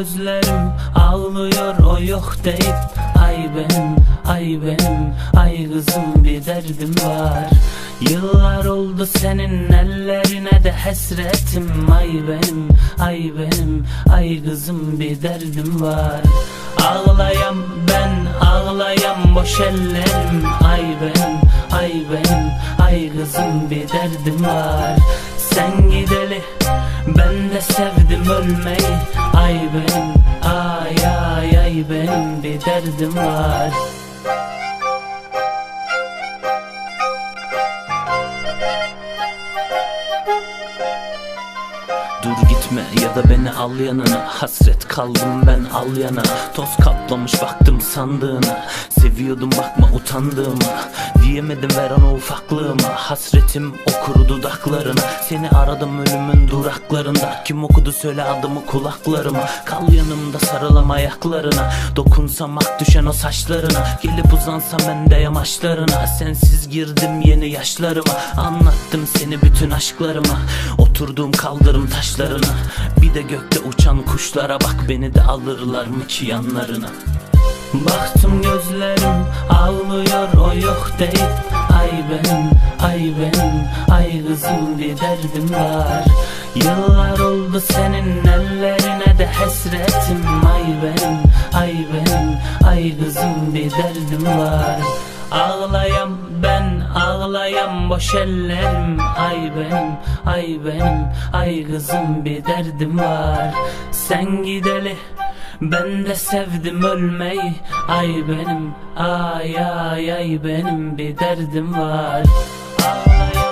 gözlerim ağlıyor o yok deyip Ay benim, ay benim, ay kızım bir derdim var. Yıllar oldu senin ellerine de hasretim Ay benim, ay benim, ay kızım bir derdim var. Ağlayam ben, ağlayam boş ellerim Ay benim, ay benim, ay kızım bir derdim var. Sen gideli ben de sevdim ölmeyi. Ay benim, ay ay ay benim bir derdim var Dur gitme ya da beni al yanına. Hasret kaldım ben al yana. Toz kaplamış baktım sandığına. Seviyordum bakma utandığıma. Diyemedim ver ona ufaklığıma. Hasretim o kuru dudaklarına. Seni aradım ölümün duraklarında. Kim okudu söyle adımı kulaklarıma. Kal yanımda sarılam ayaklarına. Dokunsam ak düşen o saçlarına. Gelip uzansam ben de yamaçlarına. Sensiz girdim yeni yaşlarıma. Anlattım seni bütün aşklarıma Oturduğum kaldırım taşlarına. Bir de gökte uçan kuşlara bak Beni de alırlar mı ki yanlarına? Baktım gözlerim ağlıyor o yok deyip Ay benim, ay benim, ay kızım bir derdim var. Yıllar oldu senin ellerine de hasretim Ay benim, ay benim, ay kızım bir derdim var. Ağlayam ben ağlayam boş ellerim Ay benim ay benim ay kızım bir derdim var. Sen gideli ben de sevdim ölmeyi Ay benim ay ay ay benim bir derdim var. Ay